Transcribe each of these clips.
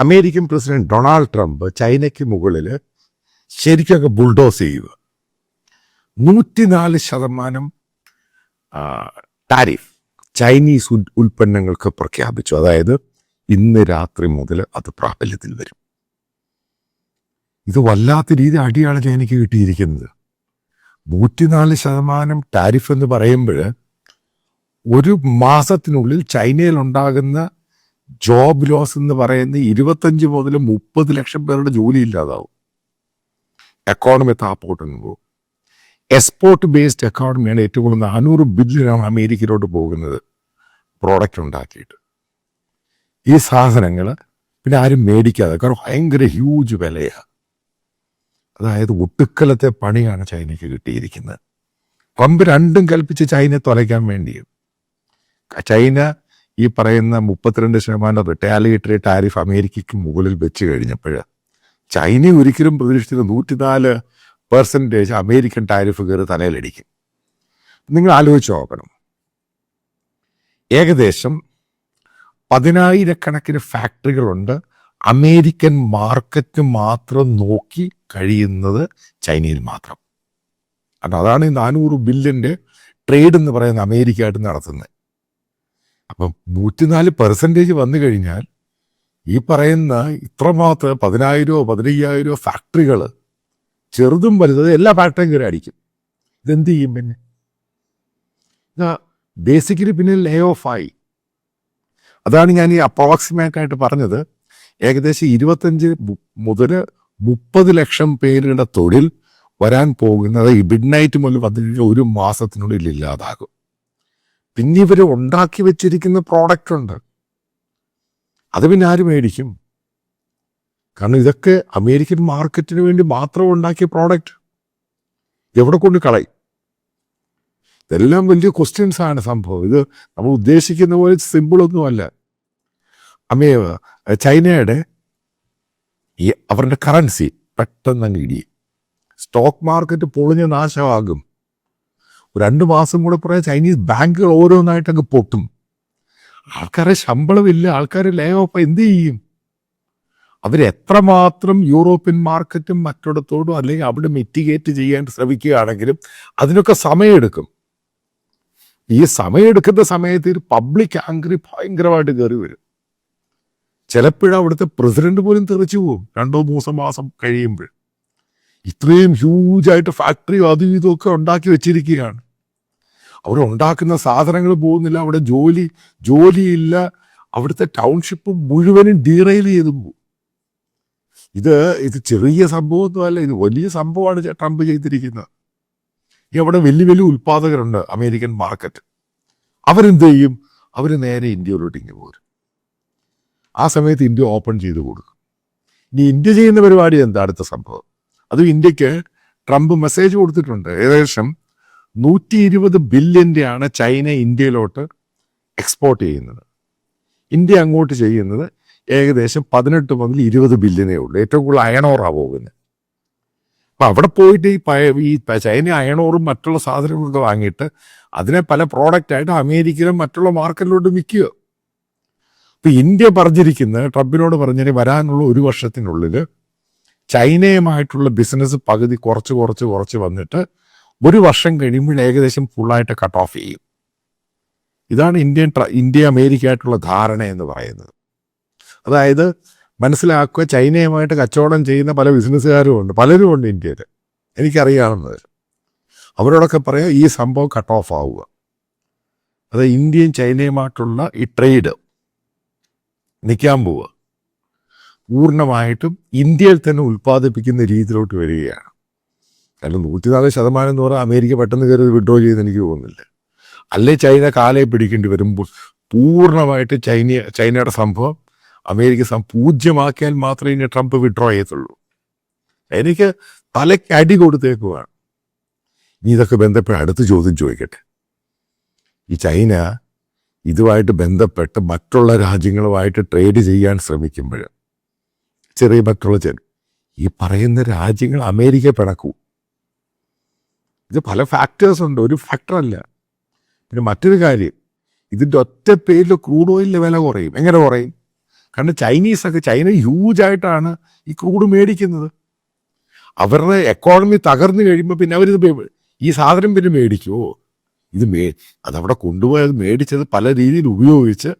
American president Donald Trump ചൈനയ്ക്ക് മുകളിൽ ശരിക്കൊക്കെ bulldoze ചെയ്യുക. നൂറ്റിനാല് ശതമാനം ടാരിഫ് ചൈനീസ് ഉൽപ്പന്നങ്ങൾക്ക് പ്രഖ്യാപിച്ചു. അതായത് ഇന്ന് രാത്രി മുതൽ അത് പ്രാബല്യത്തിൽ വരും. ഇത് വല്ലാത്ത രീതി അടിയാണ് ചൈനയ്ക്ക് കിട്ടിയിരിക്കുന്നത്. നൂറ്റിനാല് ശതമാനം ടാരിഫ് എന്ന് പറയുമ്പോൾ ഒരു മാസത്തിനുള്ളിൽ ചൈനയിൽ ഉണ്ടാകുന്ന ജോബ് ലോസ് എന്ന് പറയുന്ന ഇരുപത്തഞ്ച് മുതൽ മുപ്പത് ലക്ഷം പേരുടെ ജോലി ഇല്ലാതാവും. എക്കോണമി താപ്പോട്ട് പോകും എക്സ്പോർട്ട് ബേസ്ഡ് എക്കോണമിയാണ് ഏറ്റവും കൂടുതൽ നാനൂറ് ബില്യനാണ് അമേരിക്കയിലോട്ട് പോകുന്നത്. പ്രോഡക്റ്റ് ഉണ്ടാക്കിയിട്ട്. ഈ സാധനങ്ങൾ പിന്നെ ആരും മേടിക്കാതെ കാരണം ഭയങ്കര ഹ്യൂജ് വിലയാണ് അതായത് ഒട്ടുക്കലത്തെ പണിയാണ് ചൈനയ്ക്ക് കിട്ടിയിരിക്കുന്നത്. പമ്പ് രണ്ടും കൽപ്പിച്ച് ചൈനയെ തുലയ്ക്കാൻ വേണ്ടിയും. ചൈന ഈ പറയുന്ന മുപ്പത്തിരണ്ട് ശതമാനം റിട്ടാലിയേറ്ററി ടാരിഫ് അമേരിക്കയ്ക്ക് മുകളിൽ വെച്ച് കഴിഞ്ഞപ്പോൾ ചൈന ഒരിക്കലും പ്രതീക്ഷിച്ചത് നൂറ്റിനാല് പെർസെന്റേജ് അമേരിക്കൻ ടാരിഫ് കയറി തലയിലടിക്കും. നിങ്ങൾ ആലോചിച്ച് നോക്കണം. ഏകദേശം പതിനായിരക്കണക്കിന് ഫാക്ടറികളുണ്ട് അമേരിക്കൻ മാർക്കറ്റ് മാത്രം നോക്കി കഴിയുന്നത് ചൈനയിൽ മാത്രം. കാരണം അതാണ് ഈ നാനൂറ് ബില്യന്റെ ട്രേഡ് എന്ന് പറയുന്ന അമേരിക്കയായിട്ട് നടത്തുന്നത്. അപ്പം നൂറ്റിനാല് പെർസെന്റേജ് വന്നു കഴിഞ്ഞാൽ ഈ പറയുന്ന ഇത്രമാത്രം പതിനായിരമോ പതിനയ്യായിരമോ ഫാക്ടറികൾ ചെറുതും വലുതും എല്ലാ ഫാക്ടറിയും കയറി അടിക്കും. ഇതെന്ത് ചെയ്യും പിന്നെ? ബേസിക്കലി പിന്നെ ലേ ഓഫ് ആയി. അതാണ് ഞാൻ ഈ അപ്രോക്സിമേറ്റ് ആയിട്ട് പറഞ്ഞത്. ഏകദേശം ഇരുപത്തഞ്ച് മുതൽ മുപ്പത് ലക്ഷം പേരുടെ തൊഴിൽ വരാൻ പോകുന്നത് ഈ മിഡ് നൈറ്റ് മുതൽ വന്നു കഴിഞ്ഞാൽ ഒരു മാസത്തിനുള്ളിൽ ഇല്ലാതാകും. പിന്നെ ഇവർ ഉണ്ടാക്കി വെച്ചിരിക്കുന്ന പ്രോഡക്റ്റ് ഉണ്ട്. അത് പിന്നെ ആര് മേടിക്കും? കാരണം ഇതൊക്കെ അമേരിക്കൻ മാർക്കറ്റിന് വേണ്ടി മാത്രം ഉണ്ടാക്കിയ പ്രോഡക്റ്റ് എവിടെ കൊണ്ട് കളയും? ഇതെല്ലാം വലിയ ക്വസ്റ്റ്യൻസ് ആണ് സംഭവം. ഇത് നമ്മൾ ഉദ്ദേശിക്കുന്ന പോലെ സിമ്പിളൊന്നുമല്ല അമേ ചൈനയുടെ ഈ അവരുടെ കറൻസി പെട്ടെന്ന് അങ്ങ് ഇടിയും. സ്റ്റോക്ക് മാർക്കറ്റ് പൊളിഞ്ഞ് നാശമാകും. രണ്ട് മാസം കൂടെ പറയാൻ ചൈനീസ് ബാങ്കുകൾ ഓരോന്നായിട്ട് അങ്ങ് പൊട്ടും. ആൾക്കാരെ ശമ്പളമില്ല ആൾക്കാർ ലേ ഓഫ് എന്ത് ചെയ്യും? അവരെത്രമാത്രം യൂറോപ്യൻ മാർക്കറ്റും മറ്റിടത്തോടും അല്ലെങ്കിൽ അവിടെ മിറ്റിഗേറ്റ് ചെയ്യാൻ ശ്രമിക്കുകയാണെങ്കിലും അതിനൊക്കെ സമയമെടുക്കും. ഈ സമയമെടുക്കുന്ന സമയത്ത് ഒരു പബ്ലിക് ആംഗ്രി ഭയങ്കരമായിട്ട് കയറി വരും. ചിലപ്പോഴും അവിടുത്തെ പ്രസിഡന്റ് പോലും തെറിച്ചു പോകും രണ്ടോ മൂന്നോ മാസം കഴിയുമ്പോൾ. ഇത്രയും ഹ്യൂജായിട്ട് ഫാക്ടറിയും അതും ഇതും ഒക്കെ ഉണ്ടാക്കി വെച്ചിരിക്കുകയാണ്. അവിടെ ഉണ്ടാക്കുന്ന സാധനങ്ങൾ പോകുന്നില്ല അവിടെ ജോലി ജോലിയില്ല. അവിടുത്തെ ടൗൺഷിപ്പ് മുഴുവനും ഡീറെയിൽ ചെയ്തു പോകും ഇത് ഇത് ചെറിയ സംഭവമൊന്നുമല്ല ഇത് വലിയ സംഭവമാണ് ട്രംപ് ചെയ്തിരിക്കുന്നത്. ഈ അവിടെ വലിയ വലിയ ഉൽപ്പാദകരുണ്ട് അമേരിക്കൻ മാർക്കറ്റ്. അവരെന്ത് ചെയ്യും? അവർ നേരെ ഇന്ത്യയിലോട്ട് ഇങ്ങനെ പോരും. ആ സമയത്ത് ഇന്ത്യ ഓപ്പൺ ചെയ്ത് കൊടുക്കും. ഇനി ഇന്ത്യ ചെയ്യുന്ന പരിപാടി എന്താ അടുത്ത സംഭവം? അത് ഇന്ത്യയ്ക്ക് ട്രംപ് മെസ്സേജ് കൊടുത്തിട്ടുണ്ട്. ഏകദേശം നൂറ്റി ഇരുപത് ബില്യന്റെയാണ് ചൈന ഇന്ത്യയിലോട്ട് എക്സ്പോർട്ട് ചെയ്യുന്നത്. ഇന്ത്യ അങ്ങോട്ട് ചെയ്യുന്നത് ഏകദേശം പതിനെട്ട് മുതൽ ഇരുപത് ബില്യനേ ഉള്ളൂ. ഏറ്റവും കൂടുതൽ അയണോറാണ് പോകുന്നത്. അപ്പം അവിടെ പോയിട്ട് ഈ പയ ഈ ചൈന അയണോറും മറ്റുള്ള സാധനങ്ങളൊക്കെ വാങ്ങിയിട്ട് അതിനെ പല പ്രോഡക്റ്റായിട്ട് അമേരിക്കയിലും മറ്റുള്ള മാർക്കറ്റിലോട്ട് വിൽക്കുക. അപ്പം ഇന്ത്യ പറഞ്ഞിരിക്കുന്ന ട്രംപിനോട് പറഞ്ഞാൽ വരാനുള്ള ഒരു വർഷത്തിനുള്ളിൽ ചൈനയുമായിട്ടുള്ള ബിസിനസ് പകുതി കുറച്ച് കുറച്ച് കുറച്ച് വന്നിട്ട് ഒരു വർഷം കഴിയുമ്പോൾ ഏകദേശം ഫുള്ളായിട്ട് കട്ട് ഓഫ് ചെയ്യും. ഇതാണ് ഇന്ത്യൻ ഇന്ത്യ അമേരിക്ക ആയിട്ടുള്ള ധാരണ എന്ന് പറയുന്നത്. അതായത് മനസ്സിലാക്കുക ചൈനയുമായിട്ട് കച്ചവടം ചെയ്യുന്ന പല ബിസിനസ്സുകാരും ഉണ്ട് പലരും ഉണ്ട് ഇന്ത്യയിൽ എനിക്കറിയാവുന്നത്. അവരോടൊക്കെ പറയാം ഈ സംഭവം കട്ട് ഓഫ് ആവുക. അത് ഇന്ത്യയും ചൈനയുമായിട്ടുള്ള ഈ ട്രേഡ് നിൽക്കാൻ പോവുക. പൂർണമായിട്ടും ഇന്ത്യയിൽ തന്നെ ഉൽപ്പാദിപ്പിക്കുന്ന രീതിയിലോട്ട് വരികയാണ്. കാരണം നൂറ്റിനാല് ശതമാനം എന്ന് പറഞ്ഞാൽ അമേരിക്ക പെട്ടെന്ന് കയറി വിഡ്രോ ചെയ്ത് എനിക്ക് തോന്നുന്നില്ല. അല്ലേ ചൈന കാലേ പിടിക്കേണ്ടി വരുമ്പോൾ പൂർണമായിട്ട് ചൈന ചൈനയുടെ സംഭവം അമേരിക്ക പൂജ്യമാക്കിയാൽ മാത്രമേ ഇനി ട്രംപ് വിഡ്രോ ചെയ്യത്തുള്ളൂ. എനിക്ക് തലയ്ക്ക് അടി കൊടുത്തേക്കുവാണ്. ഇനി ഇതൊക്കെ ബന്ധപ്പെട്ട് അടുത്ത ചോദ്യം ചോദിക്കട്ടെ. ഈ ചൈന ഇതുമായിട്ട് ബന്ധപ്പെട്ട് മറ്റുള്ള രാജ്യങ്ങളുമായിട്ട് ട്രേഡ് ചെയ്യാൻ ശ്രമിക്കുമ്പോൾ ചെറിയ മറ്റുള്ള ഈ പറയുന്ന രാജ്യങ്ങൾ അമേരിക്ക പിണക്കൂ. ഇത് പല ഫാക്ടേഴ്സ് ഉണ്ട്. ഒരു ഫാക്ടറല്ല പിന്നെ മറ്റൊരു കാര്യം ഇതിന്റെ ഒറ്റ പേരിൽ ക്രൂഡ് ഓയിലിന്റെ വില കുറയും. എങ്ങനെ കുറയും? കാരണം ചൈനീസൊക്കെ ചൈന ഹ്യൂജ് ആയിട്ടാണ് ഈ ക്രൂഡ് മേടിക്കുന്നത്. അവരുടെ എക്കോണമി തകർന്നു കഴിയുമ്പോൾ പിന്നെ അവരിത് ഈ സാധനം പിന്നെ മേടിക്കുമോ ഇത് മേ അതവിടെ കൊണ്ടുപോയത് മേടിച്ചത് പല രീതിയിൽ ഉപയോഗിച്ച്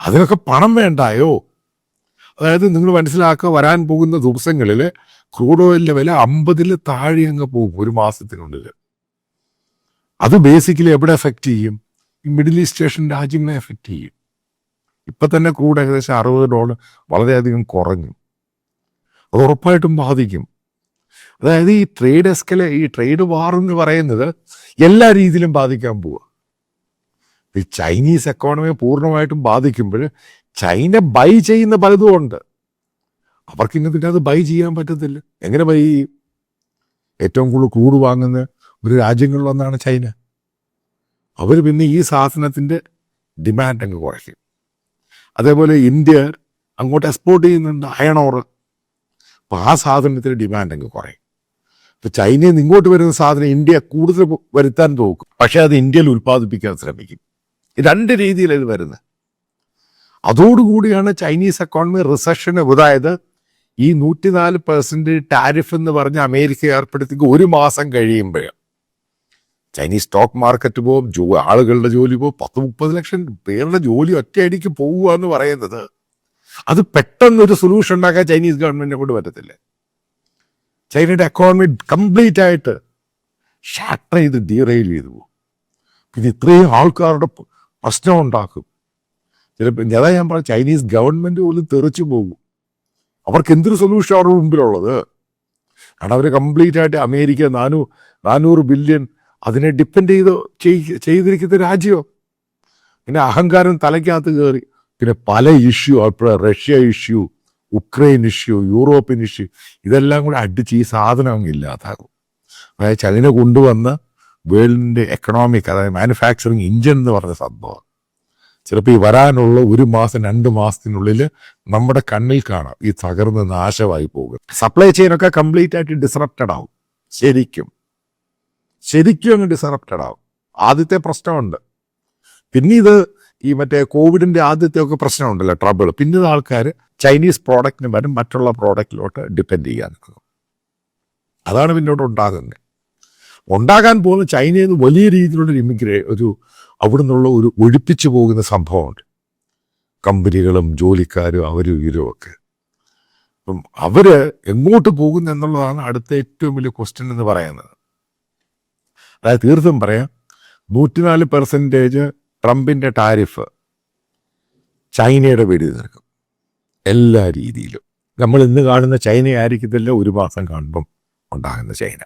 അതിനൊക്കെ പണം വേണ്ടായോ? അതായത് നിങ്ങൾ മനസ്സിലാക്കുക വരാൻ പോകുന്ന ദിവസങ്ങളിൽ ക്രൂഡ് ഓയിലിന്റെ വില അമ്പതിൽ താഴെ അങ്ങ് പോകും ഒരു മാസത്തിനുള്ളിൽ അത് ബേസിക്കലി എവിടെ എഫക്റ്റ് ചെയ്യും? ഈ മിഡിൽ ഈസ്റ്റ് ഏഷ്യൻ രാജ്യങ്ങളെ എഫക്റ്റ് ചെയ്യും. ഇപ്പൊ തന്നെ ക്രൂഡ് ഏകദേശം അറുപത് ഡോളർ വളരെയധികം കുറഞ്ഞു. അത് ഉറപ്പായിട്ടും ബാധിക്കും. അതായത് ഈ ട്രേഡ് എസ്കല ഈ ട്രേഡ് വാർ എന്ന് പറയുന്നത് എല്ലാ രീതിയിലും ബാധിക്കാൻ പോവുക ഈ ചൈനീസ് എക്കോണമിയെ പൂർണമായിട്ടും ബാധിക്കുമ്പോൾ ചൈന ബൈ ചെയ്യുന്ന പലതും ഉണ്ട് അവർക്ക് ഇന്ന് പിന്നെ അത് ബൈ ചെയ്യാൻ പറ്റത്തില്ല. എങ്ങനെ ബൈ ചെയ്യും? ഏറ്റവും കൂടുതൽ ക്രൂഡ് വാങ്ങുന്ന ഒരു രാജ്യങ്ങളിൽ ഒന്നാണ് ചൈന. അവർ പിന്നെ ഈ സാധനത്തിന്റെ ഡിമാൻഡ് അങ്ങ് കുറയ്ക്കും. അതേപോലെ ഇന്ത്യ അങ്ങോട്ട് എക്സ്പോർട്ട് ചെയ്യുന്നുണ്ട് അയൺ ഓർ ആ സാധനത്തിന് ഡിമാൻഡ് അങ്ങ് കുറയും. ഇപ്പം ചൈനയിൽ നിന്ന് ഇങ്ങോട്ട് വരുന്ന സാധനം ഇന്ത്യ കൂടുതൽ വരുത്താൻ തോക്കും. പക്ഷേ അത് ഇന്ത്യയിൽ ഉൽപ്പാദിപ്പിക്കാൻ ശ്രമിക്കും. രണ്ട് രീതിയിൽ ഇത് വരുന്നത്. അതോടുകൂടിയാണ് ചൈനീസ് എക്കോണമി റിസഷന് അതായത് ഈ നൂറ്റിനാല് പെർസെന്റ് ടാരിഫ് എന്ന് പറഞ്ഞ് അമേരിക്ക ഏർപ്പെടുത്തി ഒരു മാസം കഴിയുമ്പോൾ ചൈനീസ് സ്റ്റോക്ക് മാർക്കറ്റ് പോകും ജോ ആളുകളുടെ ജോലി പോകും പത്ത് മുപ്പത് ലക്ഷം പേരുടെ ജോലി ഒറ്റയടിക്ക് പോവുക എന്ന് പറയുന്നത്. അത് പെട്ടെന്നൊരു സൊല്യൂഷൻ ഉണ്ടാക്കാൻ ചൈനീസ് ഗവൺമെന്റിനെ കൊണ്ട് പറ്റത്തില്ല. ചൈനയുടെ എക്കോണമി കംപ്ലീറ്റ് ആയിട്ട് ഷാട്ടർ ചെയ്ത് ഡീറെയിൽ ചെയ്തു പോകും പിന്നെ ഇത്രയും ആൾക്കാരുടെ പ്രശ്നം ഉണ്ടാക്കും. ചിലപ്പോൾ അതാ ഞാൻ പറഞ്ഞ ചൈനീസ് ഗവൺമെന്റ് പോലും തെറിച്ചു പോകും. അവർക്ക് എന്തൊരു സൊല്യൂഷൻ അവരുടെ മുമ്പിലുള്ളത്? കാരണം അവർ കംപ്ലീറ്റ് ആയിട്ട് അമേരിക്ക നാനൂ നാനൂറ് ബില്യൺ അതിനെ ഡിപ്പെൻഡ് ചെയ്ത് ചെയ്തിരിക്കുന്ന രാജ്യമോ പിന്നെ അഹങ്കാരം തലയ്ക്കകത്ത് കയറി പിന്നെ പല ഇഷ്യൂ അപ്പോൾ Russia issue Ukraine issue European issue ഇതെല്ലാം കൂടെ അടിച്ച് ഈ സാധനം അങ്ങ് ഇല്ലാതാകും. അതായത് ചൈന കൊണ്ടുവന്ന വേൾഡിന്റെ എക്കണോമിക് അതായത് മാനുഫാക്ചറിങ് ഇഞ്ചൻ എന്ന് പറഞ്ഞ സംഭവം. ചിലപ്പോൾ ഈ വരാനുള്ള ഒരു മാസം രണ്ട് മാസത്തിനുള്ളിൽ നമ്മുടെ കണ്ണിൽ കാണാം. ഈ തകർന്ന് നാശമായി പോകും. സപ്ലൈ ചെയിനൊക്കെ കംപ്ലീറ്റ് ആയിട്ട് ഡിസറപ്റ്റഡ് ആവും. ശരിക്കും. ശരിക്കും അങ്ങ് ഡിസറപ്റ്റഡ് ആവും. ആദ്യത്തെ പ്രശ്നമുണ്ട്. പിന്നെ ഇത് ഈ മറ്റേ കോവിഡിന്റെ ആദ്യത്തെ ഒക്കെ പ്രശ്നമുണ്ടല്ലോ ട്രബിൾ പിന്നെ ആൾക്കാർ ചൈനീസ് പ്രോഡക്റ്റിന് പകരം മറ്റുള്ള പ്രോഡക്റ്റിലോട്ട് ഡിപ്പെൻഡ് ചെയ്യാൻ അതാണ് പിന്നോട്ട് ഉണ്ടാകുന്നത്. ഉണ്ടാകാൻ പോകുന്ന ചൈനയിൽ നിന്ന് വലിയ രീതിയിലുള്ള ഒരു ഇമിഗ്രേ ഒരു അവിടെ നിന്നുള്ള ഒരു ഒഴിപ്പിച്ചു പോകുന്ന സംഭവമുണ്ട്. കമ്പനികളും ജോലിക്കാരും അവരും ഇവരും ഒക്കെ. അപ്പം അവർ എങ്ങോട്ട് പോകുന്നു എന്നുള്ളതാണ് അടുത്ത ഏറ്റവും വലിയ ക്വസ്റ്റ്യൻ എന്ന് പറയുന്നത്. അതായത് തീർത്തും പറയാം നൂറ്റിനാല് പെർസെന്റേജ് ട്രംപിന്റെ ടാരിഫ് ചൈനയുടെ വെടി നിൽക്കും എല്ലാ രീതിയിലും. നമ്മൾ ഇന്ന് കാണുന്ന ചൈന ആയിരിക്കത്തില്ല ഒരു മാസം കാണുമ്പം ഉണ്ടാകുന്ന ചൈന.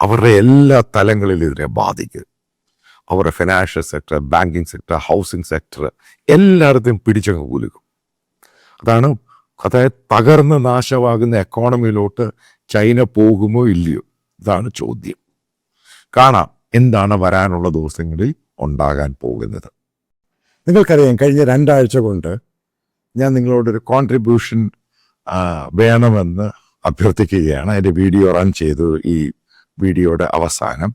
അവരുടെ എല്ലാ തലങ്ങളിലും ഇതിനെ ബാധിക്കും. അവരുടെ financial sector banking sector housing sector എല്ലായിടത്തും പിടിച്ചങ്ങ് കൂലിക്കും. അതാണ് അതായത് തകർന്ന് നാശമാകുന്ന എക്കോണമിയിലോട്ട് ചൈന പോകുമോ ഇല്ലയോ? ഇതാണ് ചോദ്യം. കാണാം എന്താണ് വരാനുള്ള ദിവസങ്ങളിൽ ഉണ്ടാകാൻ പോകുന്നത്. നിങ്ങൾക്കറിയാം കഴിഞ്ഞ രണ്ടാഴ്ച കൊണ്ട് ഞാൻ നിങ്ങളോടൊരു കോൺട്രിബ്യൂഷൻ വേണമെന്ന് അഭ്യർത്ഥിക്കുകയാണ്. എന്റെ വീഡിയോ റൺ ചെയ്തു ഈ വീഡിയോയുടെ അവസാനം.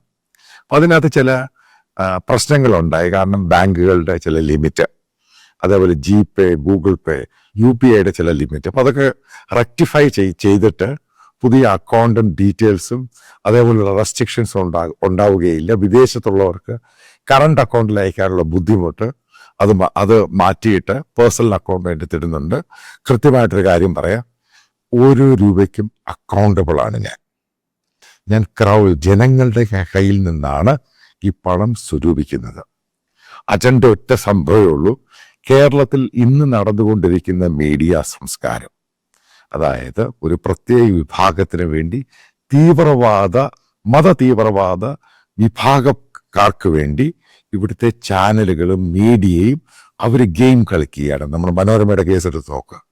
അപ്പം അതിനകത്ത് ചില പ്രശ്നങ്ങളുണ്ടായി. കാരണം ബാങ്കുകളുടെ ചില ലിമിറ്റ് അതേപോലെ G Pay Google Pay U P ഐയുടെ ചില ലിമിറ്റ്. അപ്പോൾ അതൊക്കെ റെക്ടിഫൈ ചെയ്തിട്ട് പുതിയ അക്കൗണ്ടും ഡീറ്റെയിൽസും അതേപോലുള്ള റെസ്ട്രിക്ഷൻസും ഉണ്ടാ ഉണ്ടാവുകയില്ല. വിദേശത്തുള്ളവർക്ക് കറണ്ട് അക്കൗണ്ടിൽ അയക്കാനുള്ള ബുദ്ധിമുട്ട് അത് അത് മാറ്റിയിട്ട് പേഴ്സണൽ അക്കൗണ്ട് വേണ്ടി തരുന്നുണ്ട് കൃത്യമായിട്ടൊരു കാര്യം പറയാം. ഓരോ രൂപയ്ക്കും അക്കൗണ്ടബിളാണ് ഞാൻ. ഞാൻ ക്രൗ ജനങ്ങളുടെ കയ്യിൽ നിന്നാണ് ഈ പണം സ്വരൂപിക്കുന്നത്. അജണ്ട ഒറ്റ സംഭവമേ ഉള്ളൂ. കേരളത്തിൽ ഇന്ന് നടന്നുകൊണ്ടിരിക്കുന്ന മീഡിയ സംസ്കാരം. അതായത് ഒരു പ്രത്യേക വിഭാഗത്തിന് വേണ്ടി തീവ്രവാദ മത തീവ്രവാദ വിഭാഗക്കാർക്ക് വേണ്ടി ഇവിടുത്തെ ചാനലുകളും മീഡിയയും അവർ ഗെയിം കളിക്കുകയാണ്. നമ്മൾ മനോരമയുടെ കേസ് എടുത്ത് നോക്കുക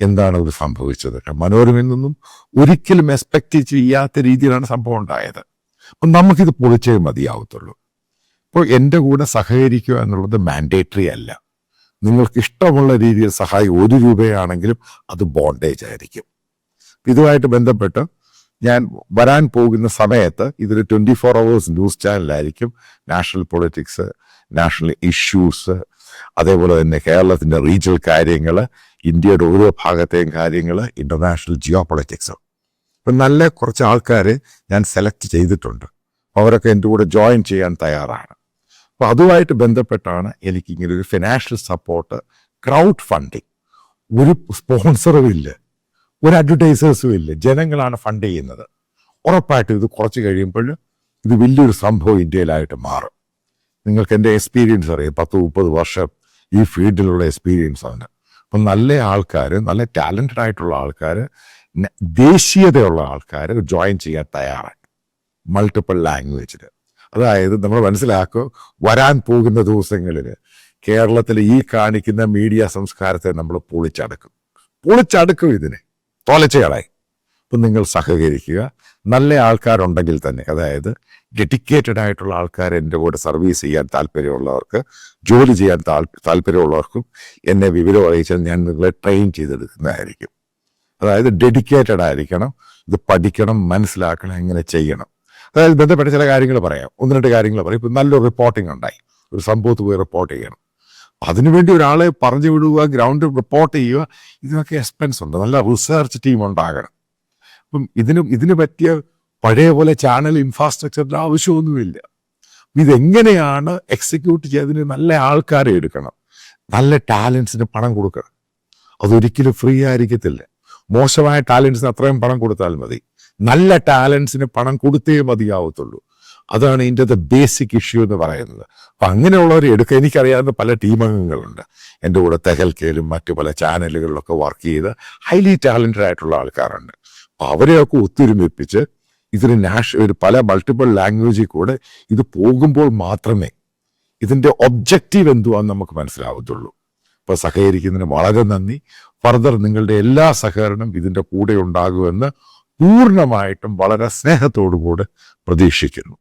എന്താണ് ഇത് സംഭവിച്ചത്? മനോരമയിൽ നിന്നും ഒരിക്കലും എക്സ്പെക്ട് ചെയ്യാത്ത രീതിയിലാണ് സംഭവം ഉണ്ടായത്. അപ്പം നമുക്കിത് പൊളിച്ചേ മതിയാവത്തുള്ളൂ. ഇപ്പോൾ എന്റെ കൂടെ സഹകരിക്കുക എന്നുള്ളത് മാൻഡേറ്ററി അല്ല. നിങ്ങൾക്ക് ഇഷ്ടമുള്ള രീതിയിൽ സഹായം ഒരു രൂപയാണെങ്കിലും അത് ബോണ്ടേജ് ആയിരിക്കും. ഇതുമായിട്ട് ബന്ധപ്പെട്ട് ഞാൻ വരാൻ പോകുന്ന സമയത്ത് ഇതിൽ ട്വന്റി ഫോർ അവേഴ്സ് ന്യൂസ് ചാനലായിരിക്കും നാഷണൽ പൊളിറ്റിക്സ് നാഷണൽ ഇഷ്യൂസ് അതേപോലെ തന്നെ കേരളത്തിന്റെ റീജിയണൽ കാര്യങ്ങൾ ഇന്ത്യയുടെ ഓരോ ഭാഗത്തെയും കാര്യങ്ങൾ ഇന്റർനാഷണൽ ജിയോ പൊളിറ്റിക്സ് അപ്പം നല്ല കുറച്ച് ആൾക്കാർ ഞാൻ സെലക്ട് ചെയ്തിട്ടുണ്ട്. അവരൊക്കെ എന്റെ കൂടെ ജോയിൻ ചെയ്യാൻ തയ്യാറാണ്. അപ്പോൾ അതുമായിട്ട് ബന്ധപ്പെട്ടാണ് എനിക്ക് ഇങ്ങനെ ഒരു ഫിനാൻഷ്യൽ സപ്പോർട്ട് ക്രൗഡ് ഫണ്ടിങ് ഒരു സ്പോൺസറും ഇല്ല. ഒരു അഡ്വർടൈസേഴ്സും ഇല്ല. ജനങ്ങളാണ് ഫണ്ട് ചെയ്യുന്നത്. ഉറപ്പായിട്ടും ഇത് കുറച്ച് കഴിയുമ്പോൾ ഇത് വലിയൊരു സംഭവം ഇന്ത്യയിലായിട്ട് മാറും. നിങ്ങൾക്ക് എന്റെ എക്സ്പീരിയൻസ് അറിയാം. പത്ത് മുപ്പത് വർഷം ഈ ഫീൽഡിലുള്ള എക്സ്പീരിയൻസ് ആണ്. അപ്പം നല്ല ആൾക്കാർ നല്ല ടാലന്റഡ് ആയിട്ടുള്ള ആൾക്കാർ ദേശീയതയുള്ള ആൾക്കാർ ജോയിൻ ചെയ്യാൻ തയ്യാറാണ് മൾട്ടിപ്പിൾ ലാംഗ്വേജിൽ അതായത് നമ്മൾ മനസ്സിലാക്കുക വരാൻ പോകുന്ന ദിവസങ്ങളിൽ കേരളത്തിൽ ഈ കാണിക്കുന്ന മീഡിയ സംസ്കാരത്തെ നമ്മൾ പൊളിച്ചടക്കും. പൊളിച്ചടക്കും ഇതിനെ. തോലച്ചയാളായി. അപ്പം നിങ്ങൾ സഹകരിക്കുക. നല്ല ആൾക്കാരുണ്ടെങ്കിൽ തന്നെ അതായത് ഡെഡിക്കേറ്റഡ് ആയിട്ടുള്ള ആൾക്കാർ എന്റെ കൂടെ സർവീസ് ചെയ്യാൻ താല്പര്യമുള്ളവർക്ക് ജോലി ചെയ്യാൻ താല്പര്യമുള്ളവർക്കും എന്നെ വിവരം അറിയിച്ചാൽ ഞാൻ നിങ്ങളെ ട്രെയിൻ ചെയ്തെടുക്കുന്നതായിരിക്കും. അതായത് ഡെഡിക്കേറ്റഡ് ആയിരിക്കണം. ഇത് പഠിക്കണം മനസ്സിലാക്കണം എങ്ങനെ ചെയ്യണം. അതായത് ബന്ധപ്പെട്ട ചില കാര്യങ്ങൾ പറയാം. ഒന്ന് രണ്ട് കാര്യങ്ങൾ പറയും. ഇപ്പം നല്ലൊരു റിപ്പോർട്ടിംഗ് ഉണ്ടായി. ഒരു സംഭവത്ത് പോയി റിപ്പോർട്ട് ചെയ്യണം. അതിനുവേണ്ടി ഒരാളെ പറഞ്ഞു വിടുക ഗ്രൗണ്ട് റിപ്പോർട്ട് ചെയ്യുക ഇതിനൊക്കെ എക്സ്പെൻസ് ഉണ്ട്. നല്ല റിസർച്ച് ടീം ഉണ്ടാകണം. അപ്പം ഇതിനും ഇതിന് പറ്റിയ പഴയ പോലെ ചാനൽ ഇൻഫ്രാസ്ട്രക്ചറിന്റെ ആവശ്യമൊന്നുമില്ല. ഇതെങ്ങനെയാണ് എക്സിക്യൂട്ട് ചെയ്തതിന് നല്ല ആൾക്കാരെ എടുക്കണം. നല്ല ടാലൻസിന് പണം കൊടുക്കണം. അതൊരിക്കലും ഫ്രീ ആയിരിക്കത്തില്ല. മോശമായ ടാലൻസിന് അത്രയും പണം കൊടുത്താൽ മതി. നല്ല ടാലൻസിന് പണം കൊടുത്തേ മതിയാവത്തുള്ളൂ. അതാണ് ഇതിന്റെ ബേസിക് ഇഷ്യൂ എന്ന് പറയുന്നത്. അപ്പം അങ്ങനെയുള്ളവരെ എടുക്കുക എനിക്കറിയാവുന്ന പല ടീം അംഗങ്ങളുണ്ട്. എന്റെ കൂടെ തെഹൽക്കയിലും മറ്റു പല ചാനലുകളിലൊക്കെ വർക്ക് ചെയ്ത് ഹൈലി ടാലന്റഡ് ആയിട്ടുള്ള ആൾക്കാരുണ്ട്. അപ്പോൾ അവരെയൊക്കെ ഒത്തൊരുമിപ്പിച്ച് ഇതിന് നാഷ ഒരു പല മൾട്ടിപ്പിൾ ലാംഗ്വേജിൽ കൂടെ ഇത് പോകുമ്പോൾ മാത്രമേ ഇതിന്റെ ഒബ്ജക്റ്റീവ് എന്തുവാന്ന് നമുക്ക് മനസ്സിലാവത്തുള്ളൂ. അപ്പോൾ സഹകരിക്കുന്നതിന് വളരെ നന്ദി. ഫർദർ നിങ്ങളുടെ എല്ലാ സഹകരണം ഇതിന്റെ കൂടെ ഉണ്ടാകുമെന്ന് പൂർണമായിട്ടും വളരെ സ്നേഹത്തോടു കൂടെ പ്രതീക്ഷിക്കുന്നു.